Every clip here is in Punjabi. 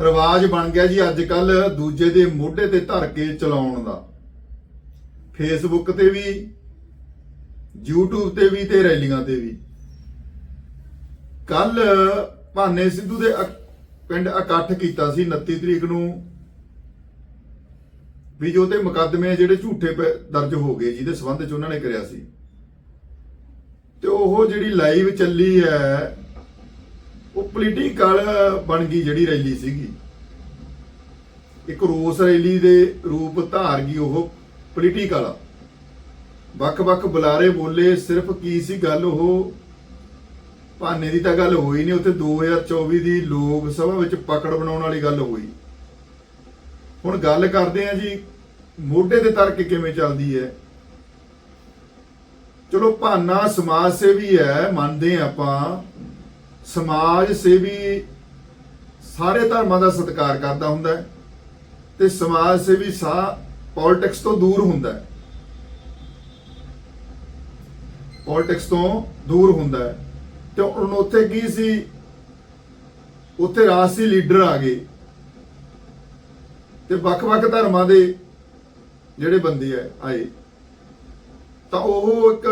ਰਿਵਾਜ ਬਣ ਗਿਆ ਜੀ ਅੱਜ ਕੱਲ ਦੂਜੇ ਦੇ ਮੋਢੇ ਤੇ ਧਰ ਕੇ ਚਲਾਉਣ ਦਾ। ਫੇਸਬੁੱਕ ਤੇ ਵੀ, YouTube ਤੇ ਵੀ ਤੇ ਰੈਲੀਆਂ ਤੇ ਵੀ। ਕੱਲ ਭਾਨੇ ਸਿੱਧੂ ਦੇ ਪਿੰਡ ਇਕੱਠ ਕੀਤਾ ਸੀ 29 ਤਰੀਕ ਨੂੰ। ਵੀ ਜੋ ਤੇ ਮੁਕੱਦਮੇ ਜਿਹੜੇ ਝੂਠੇ ਦਰਜ ਹੋ ਗਏ ਜਿਹਦੇ ਸਬੰਧ ਚ ਉਹਨਾਂ ਨੇ ਕਰਿਆ ਸੀ। ਤੇ ਉਹ ਜਿਹੜੀ ਲਾਈਵ ਚੱਲੀ ਹੈ ਉਹ ਪੋਲੀਟੀਕਲ ਬਣ ਗਈ ਜਿਹੜੀ ਰੈਲੀ ਸੀਗੀ। ਇੱਕ ਰੋਸ ਰੈਲੀ ਦੇ ਰੂਪ ਧਾਰ ਗਈ ਉਹ ਪੋਲੀਟੀਕਲ ਵੱਖ-ਵੱਖ ਬੁਲਾਰੇ ਬੋਲੇ ਸਿਰਫ ਕੀ ਸੀ ਗੱਲ ਉਹ? ਭਾਨੇ ਦੀ ਤਾਂ ਗੱਲ ਹੋਈ ਨਹੀਂ, ਉੱਥੇ 2024 ਦੀ ਲੋਕ ਸਭਾ ਵਿੱਚ ਪਕੜ ਬਣਾਉਣ ਵਾਲੀ ਗੱਲ ਹੋਈ। ਹੁਣ ਗੱਲ ਕਰਦੇ ਆ ਜੀ, ਮੋਢੇ ਦੇ ਤਰਕ ਕਿਵੇਂ ਚੱਲਦੀ ਹੈ? ਚਲੋ ਭਾਨਾ ਸਮਾਜ ਸੇਵੀ ਹੈ, ਮੰਨਦੇ ਹਾਂ ਆਪਾਂ। ਸਮਾਜ ਸੇਵੀ ਸਾਰੇ ਧਰਮਾਂ ਦਾ ਸਤਿਕਾਰ ਕਰਦਾ ਹੁੰਦਾ ਹੈ ਤੇ ਸਮਾਜ ਸੇਵੀ ਸਾ ਪੋਲਿਟਿਕਸ ਤੋਂ ਦੂਰ ਹੁੰਦਾ ਹੈ। ਪੋਲਿਟਿਕਸ ਤੋਂ ਦੂਰ ਹੁੰਦਾ ਹੈ। ਤੇ ਹੁਣ ਉੱਥੇ ਕੀ ਸੀ? ਉੱਥੇ ਰਾਜਸੀ ਲੀਡਰ ਆ ਗਏ। ਤੇ ਵੱਖ-ਵੱਖ ਧਰਮਾਂ ਦੇ ਜਿਹੜੇ ਬੰਦੇ ਆ, ਆਏ। ਤਾਂ ਉਹ ਇੱਕ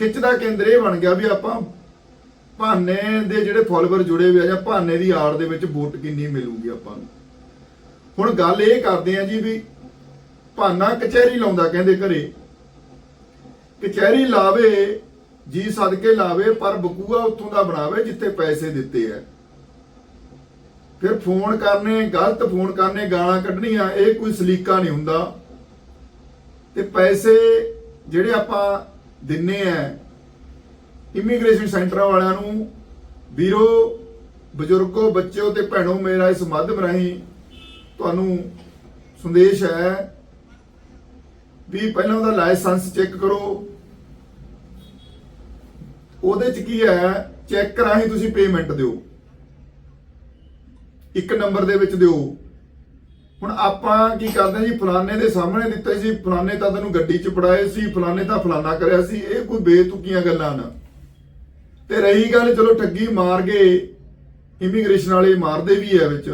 ਖਿੱਚ ਦਾ ਕੇਂਦਰ ਇਹ ਬਣ ਗਿਆ ਵੀ ਆਪਾਂ ਭਾਨੇ ਦੇ ਜਿਹੜੇ ਫਾਲੋਅਰ ਜੁੜੇ ਹੋਏ ਆ ਜਾਂ ਭਾਨੇ ਦੀ ਆੜ ਦੇ ਵਿੱਚ ਵੋਟ ਕਿੰਨੀ ਮਿਲੂਗੀ ਆਪਾਂ ਨੂੰ। ਹੁਣ ਗੱਲ ਇਹ ਕਰਦੇ ਆ ਜੀ ਵੀ ਭਾਨਾ ਕਚਹਿਰੀ ਲਾਉਂਦਾ ਕਹਿੰਦੇ ਘਰੇ, ਕਚਹਿਰੀ ਲਾਵੇ, ਜੀ ਸਦਕੇ ਲਾਵੇ, ਪਰ ਬਕੂਆ ਉੱਥੋਂ ਦਾ ਬਣਾਵੇ ਜਿੱਥੇ ਪੈਸੇ ਦਿੱਤੇ ਆ। ਫਿਰ ਫੋਨ ਕਰਨੇ, ਗਲਤ ਫੋਨ ਕਰਨੇ, ਗਾਲਾਂ ਕੱਢਣੀਆਂ, ਇਹ ਕੋਈ ਸਲੀਕਾ ਨਹੀਂ ਹੁੰਦਾ। ਤੇ ਪੈਸੇ ਜਿਹੜੇ ਆਪਾਂ ਦਿੰਨੇ ਆ। ਇਮੀਗ੍ਰੇਸ਼ਨ ਸੈਂਟਰਾਂ ਵਾਲਿਆਂ ਨੂੰ, ਵੀਰੋ, ਬਜ਼ੁਰਗੋ, ਬੱਚਿਓ ਤੇ ਭੈਣੋ, ਮੇਰਾ ਇਸ ਮਾਧਿਅਮ ਰਾਹੀਂ ਤੁਹਾਨੂੰ ਸੰਦੇਸ਼ ਹੈ ਵੀ ਪਹਿਲਾਂ ਉਹਦਾ ਲਾਇਸੈਂਸ ਚੈੱਕ ਕਰੋ। ਉਹਦੇ ਚ ਕੀ ਹੈ, ਚੈੱਕ ਰਾਹੀਂ ਤੁਸੀਂ ਪੇਮੈਂਟ ਦਿਓ। ਇੱਕ ਨੰਬਰ ਦੇ ਵਿੱਚ ਦਿਓ। ਹੁਣ ਆਪਾਂ ਕੀ ਕਰਦੇ ਹਾਂ ਜੀ, ਫਲਾਣੇ ਦੇ ਸਾਹਮਣੇ ਦਿੱਤੇ ਸੀ, ਫਲਾਣੇ ਤਾਂ ਤੈਨੂੰ ਗੱਡੀ 'ਚ ਪੜਾਏ ਸੀ, ਫਲਾਣੇ ਤਾਂ ਫਲਾਣਾ ਕਰਿਆ ਸੀ, ਇਹ ਕੋਈ ਬੇਤੁਕੀਆਂ ਗੱਲਾਂ ਨਾ। ਤੇ ਰਹੀ ਗੱਲ ਚਲੋ ਠੱਗੀ ਮਾਰ ਗਏ ਇਮੀਗ੍ਰੇਸ਼ਨ ਵਾਲੇ ਮਾਰਦੇ ਵੀ ਹੈ ਵਿੱਚ।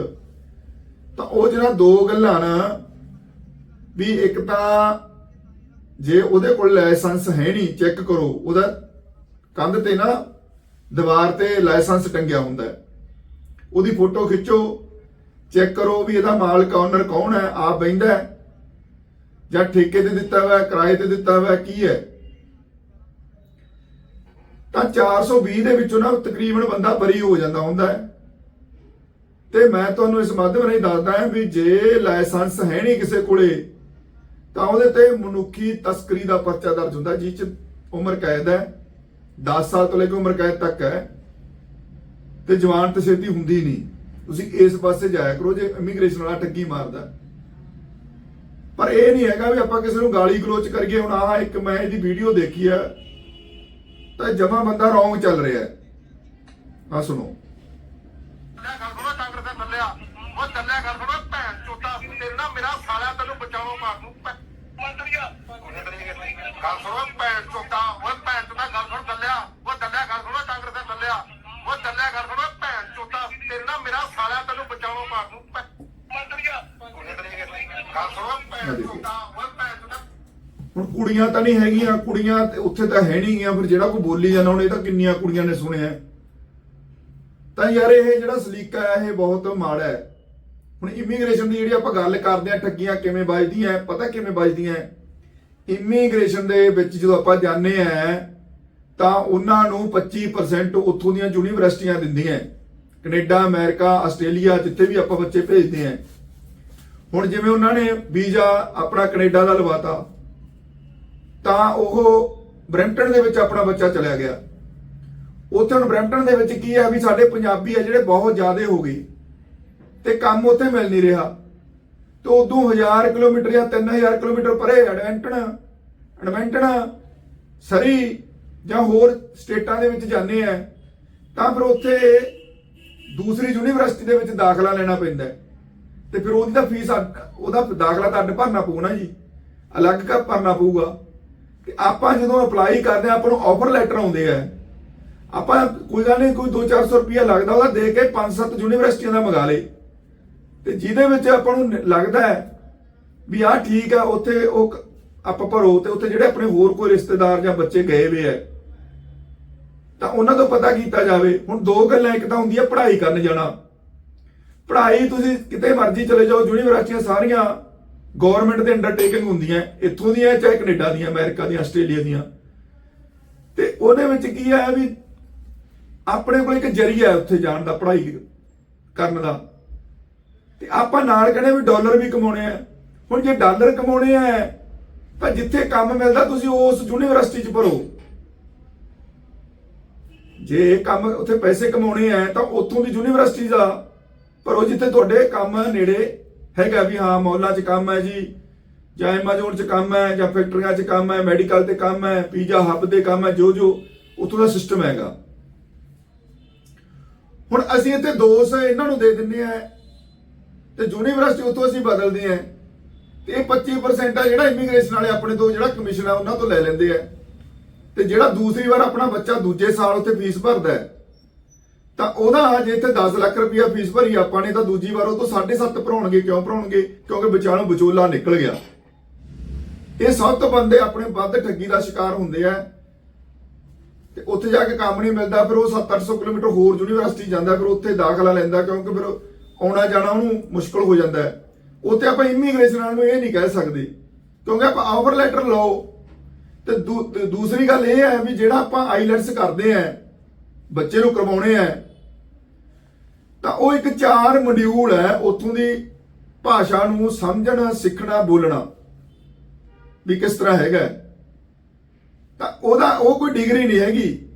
ਤਾਂ ਉਹ ਜਿਹੜਾ ਦੋ ਗੱਲਾਂ ਨਾ, ਵੀ ਇੱਕ ਤਾਂ ਜੇ ਉਹਦੇ ਕੋਲ ਲਾਇਸੈਂਸ ਹੈ ਨਹੀਂ, ਚੈੱਕ ਕਰੋ, ਉਹਦਾ ਕੰਧ ਤੇ ਨਾ ਦੀਵਾਰ ਤੇ ਲਾਇਸੈਂਸ ਟੰਗਿਆ ਹੁੰਦਾ ਉਹਦੀ ਫੋਟੋ ਖਿੱਚੋ ਚੈੱਕ ਕਰੋ ਵੀ ਇਹਦਾ ਮਾਲਕ ਓਨਰ ਕੌਣ ਹੈ, ਆਪ ਬੈਂਦਾ ਹੈ। ਜਾਂ ਠੇਕੇ ਤੇ ਦਿੱਤਾ ਹੋਇਆ, ਕਿਰਾਏ ਤੇ ਦਿੱਤਾ ਹੋਇਆ ਕੀ ਹੈ। ਤਾਂ 420 ਦੇ ਵਿੱਚੋਂ ਨਾ ਤਕਰੀਬਨ ਬੰਦਾ ਬਰੀ ਹੋ ਜਾਂਦਾ, ਹੁੰਦਾ ਹੈ। ਤੇ ਮੈਂ ਤੁਹਾਨੂੰ ਇਸ ਮਾਧਿਅਮ ਰਾਹੀਂ ਦੱਸਦਾ ਹਾਂ ਵੀ ਜੇ ਲਾਇਸੈਂਸ ਹੈ ਨਹੀਂ ਕਿਸੇ ਕੋਲੇ, ਤਾਂ ਉਹਦੇ ਤੇ ਮਨੁੱਖੀ ਤਸਕਰੀ ਦਾ ਪਰਚਾ ਦਰਜ ਹੁੰਦਾ, ਜਿਸ ਚ ਉਮਰ ਕੈਦ ਹੈ 10 ਸਾਲ ਤੋਂ ਲੈ ਕੇ ਉਮਰ ਕੈਦ ਤੱਕ ਹੈ, ਤੇ ਜਵਾਨ ਤੇ ਛੇਤੀ ਹੁੰਦੀ ਨਹੀਂ। ਤੁਸੀਂ ਇਸ ਪਾਸੇ ਜਾਇਆ ਕਰੋ ਜੇ ਇਮੀਗ੍ਰੇਸ਼ਨ ਵਾਲਾ ਠੱਗੀ ਮਾਰਦਾ। ਪਰ ਇਹ ਨਹੀਂ ਹੈਗਾ ਵੀ ਆਪਾਂ ਕਿਸੇ ਨੂੰ ਗਾਲੀ ਗਲੋਚ ਕਰੀਏ ਹੁਣ ਆਹ ਇੱਕ ਮੈਂ ਇਹਦੀ ਵੀਡੀਓ ਦੇਖੀ ਆ ਤਾਂ ਜਮਾ ਬੰਦਾ ਰੌਂਗ ਚੱਲ ਰਿਹਾ ਹੈ। ਆ ਸੁਣੋ। ਉਹ ਚੱਲਿਆ ਕਰ ਭੈਣ ਤੇਰੇ ਨਾਲ ਮੇਰਾ ਸਾਲਿਆ ਤੈਨੂੰ ਬਚਾਉਣੋਂ ਮਾਰ ਦੂੰ ਮੰਤਰੀਆ ਗੱਲ ਸੁਣੋ ਭੈਣ ਚੋਤਾ ਉਹ ਭੈਣ ਚੋਤਾ ਗੱਲ ਸੁਣ ਚੱਲਿਆ ਉਹ ਚੱਲਿਆ ਕਰ ਸੁਣੋ ਡਾਂਗਰ ਤੇ ਚੱਲਿਆ ਉਹ ਚੱਲਿਆ ਕਰ ਸੁਣੋ ਭੈਣ ਚੋਤਾ ਤੇਰੇ ਨਾਲ ਮੇਰਾ ਸਾਲਿਆ ਤੈਨੂੰ ਬਚਾਉਣੋਂ ਮਾਰ ਦੂੰ। ਮੰਤਰੀਆ ਗੱਲ ਸੁਣੋ ਭੈਣ ਚੋਤਾ ਉਹ ਭੈਣ ਚੋਤਾ ਹੁਣ ਕੁੜੀਆਂ ਤਾਂ ਨਹੀਂ ਹੈਗੀਆਂ ਕੁੜੀਆਂ ਤੇ ਉੱਥੇ ਤਾਂ ਹੈ ਨਹੀਂ ਗੀਆਂ ਫਿਰ ਜਿਹੜਾ ਕੋਈ ਬੋਲੀ ਜਾਂਦਾ ਹੁਣ ਇਹ ਤਾਂ ਕਿੰਨੀਆਂ ਕੁੜੀਆਂ ਨੇ ਸੁਣਿਆ। ਤਾਂ ਯਾਰ ਇਹ ਜਿਹੜਾ ਸਲੀਕਾ ਹੈ ਇਹ ਬਹੁਤ ਮਾੜਾ ਹੈ। ਹੁਣ ਇਮੀਗ੍ਰੇਸ਼ਨ ਦੀ ਜਿਹੜੀ ਆਪਾਂ ਗੱਲ ਕਰਦੇ ਆ ਠੱਗੀਆਂ ਕਿਵੇਂ ਵੱਜਦੀਆਂ ਪਤਾ ਕਿਵੇਂ ਵੱਜਦੀਆਂ ਇਮੀਗ੍ਰੇਸ਼ਨ ਦੇ ਵਿੱਚ ਜਦੋਂ ਆਪਾਂ ਜਾਂਦੇ ਆ ਤਾਂ ਉਹਨਾਂ ਨੂੰ 25% ਉੱਥੋਂ ਦੀਆਂ ਯੂਨੀਵਰਸਿਟੀਆਂ ਦਿੰਦੀਆਂ ਕੈਨੇਡਾ, ਅਮਰੀਕਾ, ਆਸਟ੍ਰੇਲੀਆ ਜਿੱਥੇ ਵੀ ਆਪਾਂ ਬੱਚੇ ਭੇਜਦੇ ਆ। ਹੁਣ ਜਿਵੇਂ ਉਹਨਾਂ ਨੇ ਵੀਜ਼ਾ ਆਪਣਾ ਕੈਨੇਡਾ ਦਾ ਲਵਾਤਾ, ਤਾਂ ਉਹ ਬਰੈਂਪਟਨ ਦੇ ਵਿੱਚ ਆਪਣਾ ਬੱਚਾ ਚਲਿਆ ਗਿਆ। ਉੱਥੇ ਹੁਣ ਬਰੈਂਪਟਨ ਦੇ ਵਿੱਚ ਕੀ ਹੈ ਵੀ ਸਾਡੇ ਪੰਜਾਬੀ ਆ ਜਿਹੜੇ ਬਹੁਤ ਜ਼ਿਆਦੇ ਹੋ ਗਏ ਤੇ ਕੰਮ ਉੱਥੇ ਮਿਲ ਨਹੀਂ ਰਿਹਾ। ਤੇ ਉਦੋਂ 1000 ਕਿਲੋਮੀਟਰ ਜਾਂ 3000 ਕਿਲੋਮੀਟਰ ਪਰੇ ਐਡਵੈਂਟਨ ਐਡਵੈਂਟਨ ਸਰੀ ਜਾਂ ਹੋਰ ਸਟੇਟਾਂ ਦੇ ਵਿੱਚ ਜਾਂਦੇ ਆ, ਤਾਂ ਫਿਰ ਉੱਥੇ ਦੂਸਰੀ ਯੂਨੀਵਰਸਿਟੀ ਦੇ ਵਿੱਚ ਦਾਖਲਾ ਲੈਣਾ ਪੈਂਦਾ ਹੈ। ਤੇ ਫਿਰ ਉਹਦੀ ਤਾਂ ਫੀਸ ਉਹਦਾ ਦਾਖਲਾ ਤਾਂ ਅੱਡ ਭਰਨਾ ਪਊ ਜੀ। ਅਲੱਗ ਕਾ ਭਰਨਾ ਪਊਗਾ। ਤੇ ਆਪਾਂ ਜਦੋਂ ਅਪਲਾਈ ਕਰਦੇ ਆ ਆਪਾਂ ਨੂੰ ਆਫਰ ਲੈਟਰ ਆਉਂਦੇ ਆ। ਆਪਾਂ ਕੋਈ ਗੱਲ ਨਹੀਂ, ਕੋਈ 2-400 ਰੁਪਇਆ ਲੱਗਦਾ ਉਹਦਾ ਦੇ ਕੇ 5-7 ਯੂਨੀਵਰਸਿਟੀਆਂ ਦਾ ਮੰਗਾ ਲੇ ਤੇ ਜਿਹਦੇ ਵਿੱਚ ਆਪਾਂ ਨੂੰ ਨ- ਲੱਗਦਾ ਹੈ ਵੀ ਆਹ ਠੀਕ ਆ ਉੱਥੇ ਉਹ ਆਪਾਂ ਭਰੋ ਤੇ ਉੱਥੇ ਜਿਹੜੇ ਆਪਣੇ ਹੋਰ ਕੋਈ ਰਿਸ਼ਤੇਦਾਰ ਜਾਂ ਬੱਚੇ ਗਏ ਵੇ ਆ ਤਾਂ ਉਹਨਾਂ ਤੋਂ ਪਤਾ ਕੀਤਾ ਜਾਵੇ, ਹੁਣ ਦੋ ਗੱਲਾਂ, ਇੱਕ ਤਾਂ ਹੁੰਦੀ ਆ ਪੜ੍ਹਾਈ ਕਰਨ ਜਾਣਾ। ਪੜ੍ਹਾਈ ਤੁਸੀਂ ਕਿਤੇ ਮਰਜ਼ੀ ਚਲੇ ਜਾਓ, ਯੂਨੀਵਰਸਿਟੀਆਂ ਸਾਰੀਆਂ ਗਵਰਨਮੈਂਟ ਦੇ ਅੰਡਰਟੇਕਿੰਗ ਹੁੰਦੀਆਂ, ਇੱਥੋਂ ਦੀਆਂ ਚਾਹੇ ਕੈਨੇਡਾ ਦੀਆਂ, ਅਮਰੀਕਾ ਦੀਆਂ, ਆਸਟ੍ਰੇਲੀਆ ਦੀਆਂ। ਤੇ ਉਹਦੇ ਵਿੱਚ ਕੀ ਹੈ ਵੀ ਆਪਣੇ ਕੋਲ ਇੱਕ ਜਰੀਆ ਹੈ ਉੱਥੇ ਜਾਣ ਦਾ, ਪੜ੍ਹਾਈ ਕਰਨ ਦਾ। ਤੇ ਆਪਾਂ ਨਾਲ ਕਹਿੰਦੇ ਵੀ ਡਾਲਰ ਵੀ ਕਮਾਉਣੇ ਆ। ਹੁਣ ਜੇ ਡਾਲਰ ਕਮਾਉਣੇ ਆ, ਤਾਂ ਜਿੱਥੇ ਕੰਮ ਮਿਲਦਾ, ਤੁਸੀਂ ਉਸ ਯੂਨੀਵਰਸਿਟੀ 'ਚ ਭਰੋ। ਜੇ ਇਹ ਕੰਮ ਉੱਥੇ ਪੈਸੇ ਕਮਾਉਣੇ ਆ, ਤਾਂ ਉੱਥੋਂ ਦੀ ਯੂਨੀਵਰਸਿਟੀ ਦਾ ਉਹ ਜਿੱਥੇ ਤੁਹਾਡੇ ਕੰਮ ਨੇੜੇ ਹੈਗਾ ਵੀ ਹਾਂ, ਮੌਲਾਂ 'ਚ ਕੰਮ ਹੈ ਜੀ, ਜਾਂ ਐਮਾਜ਼ੋਨ 'ਚ ਕੰਮ ਹੈ, ਜਾਂ ਫੈਕਟਰੀਆਂ 'ਚ ਕੰਮ ਹੈ ਮੈਡੀਕਲ ਤੇ ਕੰਮ ਹੈ ਪੀਜ਼ਾ ਹੱਬ ਦੇ ਕੰਮ ਹੈ ਜੋ ਜੋ ਉੱਥੋਂ ਦਾ ਸਿਸਟਮ ਹੈਗਾ। ਹੁਣ ਅਸੀਂ ਇੱਥੇ ਦੋਸ ਇਹਨਾਂ ਨੂੰ ਦੇ ਦਿੰਨੇ ਆ, ਤੇ ਯੂਨੀਵਰਸਿਟੀ ਉੱਥੋਂ ਅਸੀਂ ਬਦਲਦੇ ਆ। ਤੇ ਇਹ 25% ਆ ਜਿਹੜਾ ਇਮੀਗ੍ਰੇਸ਼ਨ ਵਾਲੇ ਆਪਣੇ ਤੋਂ ਜਿਹੜਾ ਕਮਿਸ਼ਨ ਆ, ਉਹਨਾਂ ਤੋਂ ਲੈ ਲੈਂਦੇ ਆ। ਤੇ ਜਿਹੜਾ ਦੂਸਰੀ ਵਾਰ ਆਪਣਾ ਬੱਚਾ ਦੂਜੇ ਸਾਲ ਉੱਥੇ ਫੀਸ ਭਰਦਾ ਹੈ, ਤਾਂ ਉਹਦਾ ਜੇ ਇੱਥੇ 10 ਲੱਖ ਰੁਪਇਆ ਫੀਸ ਭਰੀ ਆਪਾਂ ਨੇ, ਤਾਂ ਦੂਜੀ ਵਾਰ ਉਹ ਤੋਂ 7.5 ਭਰਾਉਣਗੇ, ਕਿਉਂ ਭਰਾਉਣਗੇ? ਕਿਉਂਕਿ ਵਿਚਾਲੋਂ ਵਿਚੋਲਾ ਨਿਕਲ ਗਿਆ। ਇਹ ਸਭ ਤੋਂ ਬੰਦੇ ਆਪਣੇ ਵੱਧ ਠੱਗੀ ਦਾ ਸ਼ਿਕਾਰ ਹੁੰਦੇ ਆ। ਤੇ ਉੱਥੇ ਜਾ ਕੇ ਕੰਮ ਨਹੀਂ ਮਿਲਦਾ, ਫਿਰ ਉਹ 7-800 ਕਿਲੋਮੀਟਰ ਹੋਰ ਯੂਨੀਵਰਸਿਟੀ ਜਾਂਦਾ, ਫਿਰ ਉੱਥੇ ਦਾਖਲਾ ਲੈਂਦਾ, ਕਿਉਂਕਿ ਫਿਰ ਆਉਣਾ ਜਾਣਾ ਉਹਨੂੰ ਮੁਸ਼ਕਲ ਹੋ ਜਾਂਦਾ ਹੈ। ਉੱਥੇ ਆਪਾਂ ਇਮੀਗ੍ਰੇਸ਼ਨ ਵਾਲਿਆਂ ਨੂੰ ਇਹ ਨਹੀਂ ਕਹਿ ਸਕਦੇ, ਕਿਉਂਕਿ ਆਪਾਂ ਆਫਰ ਲੈਟਰ ਲਓ। ਤੇ ਦੂ- ਦੂਸਰੀ ਗੱਲ ਇਹ ਹੈ ਵੀ ਜਿਹੜਾ ਆਪਾਂ ਆਈਲੈਟਸ ਕਰਦੇ ਆ ਬੱਚੇ ਨੂੰ ਕਰਵਾਉਣੇ ਆ, ਤਾਂ ਉਹ ਇੱਕ ਚਾਰ ਮੋਡਿਊਲ ਹੈ ਉੱਥੋਂ ਦੀ ਭਾਸ਼ਾ ਨੂੰ ਸਮਝਣਾ, ਸਿੱਖਣਾ, ਬੋਲਣਾ ਵੀ ਕਿਸ ਤਰ੍ਹਾਂ ਹੈਗਾ। ਤਾਂ ਉਹਦਾ ਉਹ ਕੋਈ ਡਿਗਰੀ ਨਹੀਂ ਹੈਗੀ।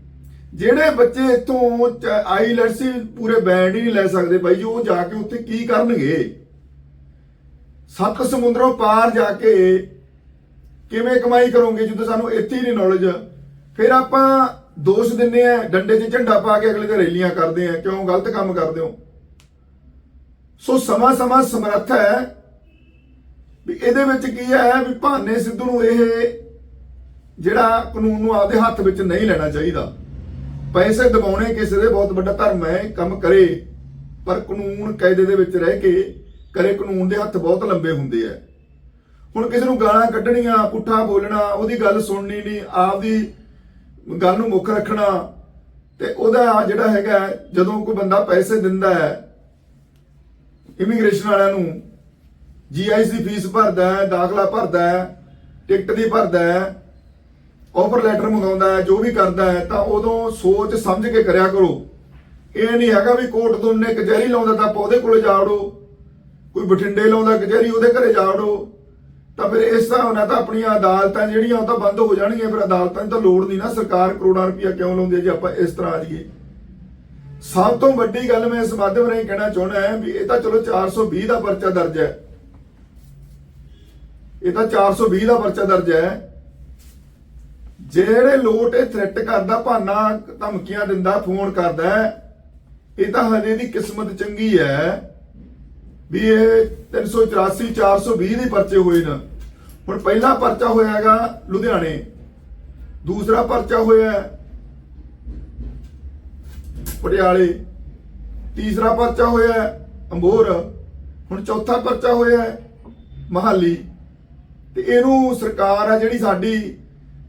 ਜਿਹੜੇ ਬੱਚੇ ਇੱਥੋਂ ਆਈਲੈਟਸ ਪੂਰੇ ਬੈਂਡ ਹੀ ਨਹੀਂ ਲੈ ਸਕਦੇ ਬਾਈ ਜੀ, ਉਹ ਜਾ ਕੇ ਉੱਥੇ ਕੀ ਕਰਨਗੇ? ਸੱਤ ਸਮੁੰਦਰੋਂ ਪਾਰ ਜਾ ਕੇ ਕਿਵੇਂ ਕਮਾਈ ਕਰੋਗੇ ਜਦੋਂ ਸਾਨੂੰ ਇੱਥੇ ਹੀ ਨਹੀਂ ਨੌਲੇਜ ਫਿਰ ਆਪਾਂ ਦੋਸ਼ ਦਿੰਨੇ ਆ, ਡੰਡੇ 'ਚ ਝੰਡਾ ਪਾ ਕੇ ਅਗਲੇ ਦੇ ਰੈਲੀਆਂ ਕਰਦੇ ਆ, ਕਿਉਂ ਗਲਤ ਕੰਮ ਕਰਦੇ ਹੋ? ਸੋ ਸਮਾਂ ਸਮਾਂ ਸਮਰੱਥ ਹੈ ਵੀ ਇਹਦੇ ਵਿੱਚ ਕੀ ਹੈ ਵੀ ਭਾਨੇ ਸਿੱਧੂ ਨੂੰ ਇਹ ਜਿਹੜਾ ਕਾਨੂੰਨ ਨੂੰ ਆਪਦੇ ਹੱਥ ਵਿੱਚ ਨਹੀਂ ਲੈਣਾ ਚਾਹੀਦਾ। ਪੈਸੇ ਦਬਾਉਣੇ ਕਿਸੇ ਦੇ ਬਹੁਤ ਵੱਡਾ ਧਰਮ ਹੈ, ਕੰਮ ਕਰੇ, ਪਰ ਕਾਨੂੰਨ ਕਾਇਦੇ ਦੇ ਵਿੱਚ ਰਹਿ ਕੇ ਕਰੇ ਕਾਨੂੰਨ ਦੇ ਹੱਥ ਬਹੁਤ ਲੰਬੇ ਹੁੰਦੇ ਆ। ਹੁਣ ਕਿਸੇ ਨੂੰ ਗਾਲਾਂ ਕੱਢਣੀਆਂ, ਪੁੱਠਾ ਬੋਲਣਾ, ਉਹਦੀ ਗੱਲ ਸੁਣਨੀ ਨਹੀਂ, ਆਪਦੀ ਗੱਲ ਨੂੰ ਮੁੱਖ ਰੱਖਣਾ, ਤੇ ਉਹਦਾ ਜਿਹੜਾ ਹੈਗਾ ਜਦੋਂ ਕੋਈ ਬੰਦਾ ਪੈਸੇ ਦਿੰਦਾ ਹੈ ਇਮੀਗ੍ਰੇਸ਼ਨ ਵਾਲਿਆਂ ਨੂੰ ਜੀਆਈਸੀ ਦੀ ਫੀਸ ਭਰਦਾ ਹੈ, ਦਾਖਲਾ ਭਰਦਾ ਹੈ ਟਿਕਟ ਦੀ ਭਰਦਾ ਹੈ ਆਫਰ ਲੈਟਰ ਮੰਗਾਉਂਦਾ ਹੈ, ਜੋ ਵੀ ਕਰਦਾ ਹੈ, ਤਾਂ ਉਦੋਂ ਸੋਚ ਸਮਝ ਕੇ ਕਰਿਆ ਕਰੋ। ਇਹ ਨਹੀਂ ਹੈਗਾ ਵੀ ਕੋਰਟ ਤੋਂ ਨੇ ਕਚਹਿਰੀ ਲਾਉਂਦਾ ਤਾਂ ਆਪਾਂ ਉਹਦੇ ਕੋਲੇ ਜਾ ਵੜੋ, ਕੋਈ ਬਠਿੰਡੇ ਲਾਉਂਦਾ ਕਚਹਿਰੀ ਉਹਦੇ ਘਰੇ ਜਾ ਵੜੋ। ਤਾਂ ਫਿਰ ਇਸ ਤਰ੍ਹਾਂ ਨਾਲ ਤਾਂ ਆਪਣੀਆਂ ਅਦਾਲਤਾਂ ਜਿਹੜੀਆਂ ਉਹ ਤਾਂ ਬੰਦ ਹੋ ਜਾਣਗੀਆਂ, ਫਿਰ ਅਦਾਲਤਾਂ ਦੀ ਤਾਂ ਲੋੜ ਨਹੀਂ ਨਾ, ਸਰਕਾਰ ਕਰੋੜਾਂ ਰੁਪਇਆ ਕਿਉਂ ਲਾਉਂਦੀ ਹੈ ਜੇ ਆਪਾਂ ਇਸ ਤਰ੍ਹਾਂ ਆ ਜਾਈਏ ਸਭ ਤੋਂ ਵੱਡੀ ਗੱਲ ਮੈਂ ਇਸ ਮਾਧਿਅਮ ਰਾਹੀਂ ਕਹਿਣਾ ਚਾਹੁੰਦਾ ਹਾਂ ਵੀ ਇਹ ਤਾਂ ਚਲੋ 420 ਦਾ ਪਰਚਾ ਦਰਜ ਹੈ। ਇਹ ਤਾਂ 420 ਦਾ ਪਰਚਾ ਦਰਜ ਹੈ। ਜਿਹੜੇ ਲੋਟ ਇਹ ਥ੍ਰੈਟ ਕਰਦਾ, ਭਾਨਾ ਧਮਕੀਆਂ ਦਿੰਦਾ, ਫੋਨ ਕਰਦਾ ਇਹ ਤਾਂ ਹਜੇ ਦੀ ਕਿਸਮਤ ਚੰਗੀ ਹੈ ਵੀ ਇਹ 384 420 ਦੇ ਪਰਚੇ ਹੋਏ ਨੇ। ਹੁਣ ਪਹਿਲਾ ਪਰਚਾ ਹੋਇਆ ਹੈਗਾ ਲੁਧਿਆਣੇ। ਦੂਸਰਾ ਪਰਚਾ ਹੋਇਆ ਪਟਿਆਲੇ। ਤੀਸਰਾ ਪਰਚਾ ਹੋਇਆ ਅੰਬੋਰ। ਹੁਣ ਚੌਥਾ ਪਰਚਾ ਹੋਇਆ ਹੈ ਮਹਾਲੀ। ਤੇ ਇਹਨੂੰ ਸਰਕਾਰ ਆ ਜਿਹੜੀ ਸਾਡੀ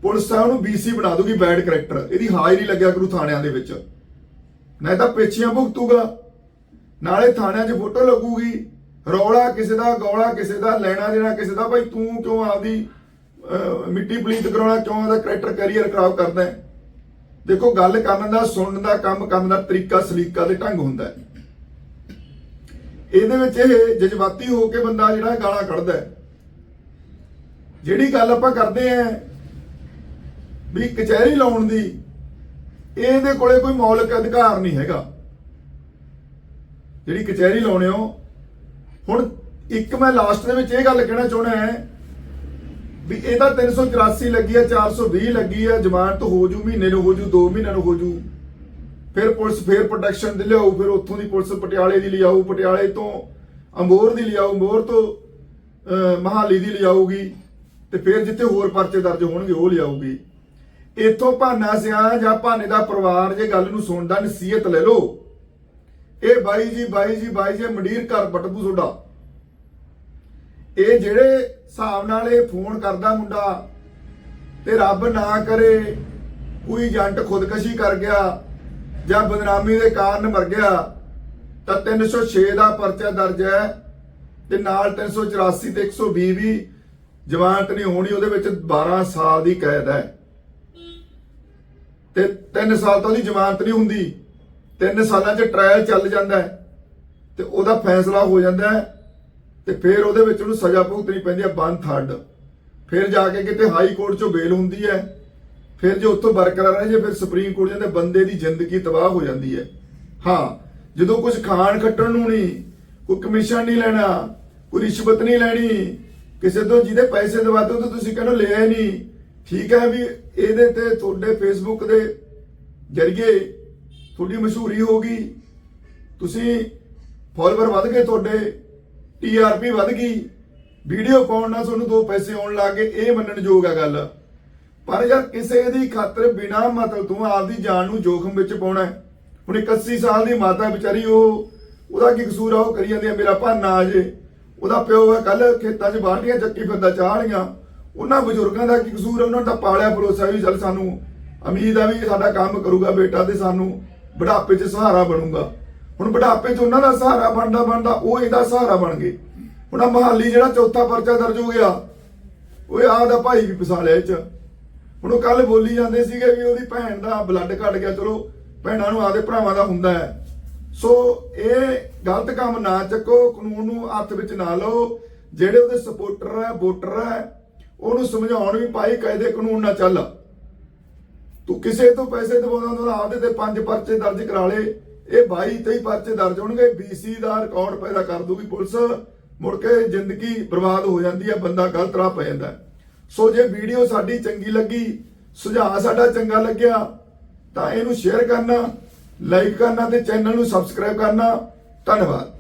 ਪੁਲਿਸ ਆ, ਉਹਨੂੰ ਬੀਸੀ ਬਣਾ ਦੂਗੀ ਬੈਡ ਕਰੈਕਟਰ ਇਹਦੀ ਹਾਜ਼ਰੀ ਲੱਗਿਆ ਕਰੂ ਥਾਣਿਆਂ ਦੇ ਵਿੱਚ। ਨਹੀਂ ਤਾਂ ਪੇਛੀਆਂ ਭੁਗਤੂਗਾ। ਨਾਲੇ ਥਾਣਿਆਂ 'ਚ ਫੋਟੋ ਲੱਗੂਗੀ। ਰੌਲਾ ਕਿਸੇ ਦਾ, ਗੌਲਾ ਕਿਸੇ ਦਾ, ਲੈਣਾ ਦੇਣਾ ਕਿਸੇ ਦਾ, ਭਾਈ ਤੂੰ ਕਿਉਂ ਆਪਦੀ ਮਿੱਟੀ ਪਲੀਤ ਕਰਾਉਣਾ ਕਿਉਂ ਉਹਦਾ ਕਰੈਕਟਰ ਕੈਰੀਅਰ ਖਰਾਬ ਕਰਦਾ ਹੈ? ਦੇਖੋ, ਗੱਲ ਕਰਨ ਦਾ, ਸੁਣਨ ਦਾ, ਕੰਮ ਕਰਨ ਦਾ ਤਰੀਕਾ ਸਲੀਕਾ ਤੇ ਢੰਗ ਹੁੰਦਾ ਹੈ। ਇਹਦੇ ਵਿੱਚ ਇਹ ਜਜ਼ਬਾਤੀ ਹੋ ਕੇ ਬੰਦਾ ਜਿਹੜਾ ਗਾਲਾਂ ਕੱਢਦਾ ਹੈ। ਜਿਹੜੀ ਗੱਲ ਆਪਾਂ ਕਰਦੇ ਆਂ ਵੀ ਕਚਹਿਰੀ ਲਾਉਣ ਦੀ, ਇਹਦੇ ਕੋਲੇ ਕੋਈ ਮੌਲਿਕ ਅਧਿਕਾਰ ਨਹੀਂ ਹੈਗਾ। ਜਿਹੜੀ ਕਚਹਿਰੀ ਲਾਉਣੇ ਹੋ ਹੁਣ ਇੱਕ ਮੈਂ ਲਾਸਟ ਦੇ ਵਿੱਚ ਇਹ ਗੱਲ ਕਹਿਣਾ ਚਾਹੁੰਦਾ ਹੈ ਵੀ ਇਹ ਤਾਂ 384 ਲੱਗੀ ਆ 420 ਲੱਗੀ ਆ ਜ਼ਮਾਨਤ ਹੋ ਜੂ ਮਹੀਨੇ ਨੂੰ ਹੋ ਜੂ 2 ਮਹੀਨਿਆਂ ਨੂੰ ਹੋ ਜੂ। ਫਿਰ ਪੁਲਿਸ ਫੇਰ ਪ੍ਰੋਟੈਕਸ਼ਨ ਦੇ ਲਿਆਊ ਫਿਰ ਉੱਥੋਂ ਦੀ ਪੁਲਿਸ ਪਟਿਆਲੇ ਦੀ ਲਿਆਊ ਪਟਿਆਲੇ ਤੋਂ ਅੰਬੋਰ ਦੀ ਲਿਆਊ ਅੰਬੋਰ ਤੋਂ ਅਹ, ਮਹਾਲੀ ਦੀ ਲਿਆਊਗੀ ਤੇ ਫਿਰ ਜਿੱਥੇ ਹੋਰ ਪਰਚੇ ਦਰਜ ਹੋਣਗੇ ਉਹ ਲਿਆਊਗੀ। ਇਥੋਂ ਭਾਨਾ ਸਿਆ ਜਾਂ ਭਾਨੇ ਦਾ ਪਰਿਵਾਰ ਜੇ ਗੱਲ ਨੂੰ ਸੁਣਦਾ ਨਸੀਹਤ ਲੈ ਲਓ। ਇਹ ਬਾਈ ਜੀ ਬਾਈ ਜੀ ਬਾਈ ਜੀ ਮੰਡੀਰ ਘਰ ਬਟਬੂ ਤੁਹਾਡਾ ਇਹ ਜਿਹੜੇ ਹਿਸਾਬ ਨਾਲ ਇਹ ਫੋਨ ਕਰਦਾ ਮੁੰਡਾ ਤੇ ਰੱਬ ਨਾ ਕਰੇ, ਕੋਈ ਏਜੰਟ ਖੁਦਕਸ਼ੀ ਕਰ ਗਿਆ ਜਾਂ ਬਦਨਾਮੀ ਦੇ ਕਾਰਨ ਮਰ ਗਿਆ, ਤਾਂ 306 ਦਾ ਪਰਚਾ ਦਰਜ ਹੈ ਤੇ ਨਾਲ 384 ਤੇ 120 ਵੀ ਜ਼ਮਾਨਤ ਨਹੀਂ ਹੋਣੀ, ਉਹਦੇ ਵਿੱਚ 12 ਸਾਲ ਦੀ ਕੈਦ ਹੈ। ਤੇ 3 ਸਾਲ ਤੋਂ ਉਹਦੀ ਜ਼ਮਾਨਤ ਨਹੀਂ ਹੁੰਦੀ। ਤਿੰਨ ਸਾਲਾਂ 'ਚ ਟ੍ਰਾਇਲ ਚੱਲ ਜਾਂਦਾ ਹੈ ਤੇ ਉਹਦਾ ਫੈਸਲਾ ਹੋ ਜਾਂਦਾ ਹੈ ਤੇ ਫਿਰ ਉਹਦੇ ਵਿੱਚ ਉਹਨੂੰ ਸਜ਼ਾ ਭੁਗਤਣੀ ਪੈਂਦੀ ਹੈ ਬੰਦ ਥਰਡ ਫਿਰ ਜਾ ਕੇ ਕਿਤੇ ਹਾਈ ਕੋਰਟ 'ਚੋਂ ਬੇਲ ਹੁੰਦੀ ਹੈ। ਫਿਰ ਜੇ ਉੱਥੋਂ ਬਰਕਰਾਰ ਰਹੇ ਜੇ ਫਿਰ ਸੁਪਰੀਮ ਕੋਰਟ ਜਾਂਦੇ ਬੰਦੇ ਦੀ ਜ਼ਿੰਦਗੀ ਤਬਾਹ ਹੋ ਜਾਂਦੀ ਹੈ। ਹਾਂ, ਜਦੋਂ ਕੁਝ ਖਾਣ ਖੱਟਣ ਨੂੰ ਨਹੀਂ, ਕੋਈ ਕਮਿਸ਼ਨ ਨਹੀਂ ਲੈਣਾ, ਕੋਈ ਰਿਸ਼ਵਤ ਨਹੀਂ ਲੈਣੀ, ਕਿਸੇ ਤੋਂ ਜਿਹਦੇ ਪੈਸੇ ਦਵਾਦੇ ਉਹ ਤਾਂ ਤੁਸੀਂ ਕਹਿੰਦੇ ਲਿਆ ਨਹੀਂ। ਠੀਕ ਹੈ ਵੀ ਇਹਦੇ ਤੇ ਤੁਹਾਡੇ ਫੇਸਬੁੱਕ ਦੇ ਜਰੀਏ ਤੁਹਾਡੀ ਮਸ਼ਹੂਰੀ ਹੋ ਗਈ। ਤੁਸੀਂ ਫਾਲੋਅਰ ਵੱਧ ਗਏ ਤੁਹਾਡੇ ਟੀਆਰਪੀ ਵੱਧ ਗਈ। ਵੀਡੀਓ ਪਾਉਣ ਨਾਲ ਤੁਹਾਨੂੰ ਦੋ ਪੈਸੇ ਆਉਣ ਲੱਗ ਗਏ, ਇਹ ਮੰਨਣਯੋਗ ਆ ਗੱਲ। ਪਰ ਯਾਰ ਕਿਸੇ ਦੀ ਖਾਤਰ ਬਿਨਾ ਮਤਲਬ ਤੋਂ ਆਪਦੀ ਜਾਨ ਨੂੰ ਜੋਖਮ ਵਿੱਚ ਪਾਉਣਾ ਹੈ। ਹੁਣ 81 ਸਾਲ ਦੀ ਮਾਤਾ ਵਿਚਾਰੀ, ਉਹ, ਉਹਦਾ ਕੀ ਕਸੂਰ ਆ? ਉਹ ਕਰੀ ਜਾਂਦੀ ਆ, ਮੇਰਾ ਭਾਨਾ ਆ ਜੇ। ਉਹਦਾ ਪਿਓ ਹੈ ਕੱਲ ਖੇਤਾਂ 'ਚ ਬਾਲਟੀਆਂ ਚੱਕੀ ਫਿਰਦਾ ਚਾਹਲੀਆਂ ਉਹਨਾਂ ਬਜ਼ੁਰਗਾਂ ਦਾ ਕੀ ਕਸੂਰ ਉਹਨਾਂ ਦਾ ਪਾਲਿਆ ਪਰੋਸਿਆ ਵੀ ਚੱਲ ਸਾਨੂੰ। ਉਮੀਦ ਆ ਵੀ ਸਾਡਾ ਕੰਮ ਕਰੂਗਾ ਬੇਟਾ ਤੇ ਸਾਨੂੰ। ਬੁਢਾਪੇ 'ਚ ਸਹਾਰਾ ਬਣੂਗਾ। ਹੁਣ ਬੁਢਾਪੇ 'ਚ ਉਹਨਾਂ ਦਾ ਸਹਾਰਾ ਬਣਦਾ ਬਣਦਾ ਉਹ ਇਹਦਾ ਸਹਾਰਾ ਬਣ ਗਏ। ਹੁਣ ਆ ਮਹਾਲੀ ਜਿਹੜਾ ਚੌਥਾ ਪਰਚਾ ਦਰਜ ਹੋ ਗਿਆ ਉਹ ਆਹ ਦਾ ਭਾਈ ਵੀ ਫਸਾ ਲਿਆ ਇਹ 'ਚ। ਹੁਣ ਉਹ ਕੱਲ ਬੋਲੀ ਜਾਂਦੇ ਸੀਗੇ ਵੀ ਉਹਦੀ ਭੈਣ ਦਾ ਬਲੱਡ ਘਟ ਗਿਆ, ਚਲੋ ਭੈਣਾਂ ਨੂੰ ਆਦੇ ਭਰਾਵਾਂ ਦਾ ਹੁੰਦਾ ਹੈ। ਸੋ ਇਹ ਗਲਤ ਕੰਮ ਨਾ ਚੱਕੋ, ਕਾਨੂੰਨ ਨੂੰ ਹੱਥ ਵਿੱਚ ਨਾ ਲਓ। ਜਿਹੜੇ ਉਹਦੇ ਸਪੋਰਟਰ ਹੈ ਵੋਟਰ ਹੈ, ਉਹਨੂੰ ਸਮਝਾਉਣ ਵੀ ਪਾਈ ਕਾਇਦੇ ਕਾਨੂੰਨ ਨਾਲ ਚੱਲ। ਤੂੰ ਕਿਸੇ ਤੋਂ ਪੈਸੇ ਦਵਾਉਂਦਾ ਤਾਂ ਆਪਦੇ ਤੇ ਪੰਜ ਪਰਚੇ ਦਰਜ ਕਰਾ ਲੇ ਇਹ 22 23 ਪਰਚੇ ਦਰਜ ਹੋਣਗੇ। BC ਦਾ ਰਿਕਾਰਡ ਪੈਦਾ ਕਰ ਦੂਗੀ ਪੁਲਿਸ। ਮੁੜ ਕੇ ਜ਼ਿੰਦਗੀ ਬਰਬਾਦ ਹੋ ਜਾਂਦੀ ਹੈ ਬੰਦਾ ਗਲਤ ਰਾਹ ਪੈ ਜਾਂਦਾ। ਸੋ ਜੇ ਵੀਡੀਓ ਸਾਡੀ ਚੰਗੀ ਲੱਗੀ, ਸੁਝਾਅ ਸਾਡਾ ਚੰਗਾ ਲੱਗਿਆ, ਤਾਂ ਇਹਨੂੰ ਸ਼ੇਅਰ ਕਰਨਾ ਲਾਈਕ ਕਰਨਾ ਤੇ ਚੈਨਲ ਨੂੰ ਸਬਸਕ੍ਰਾਈਬ ਕਰਨਾ। ਧੰਨਵਾਦ।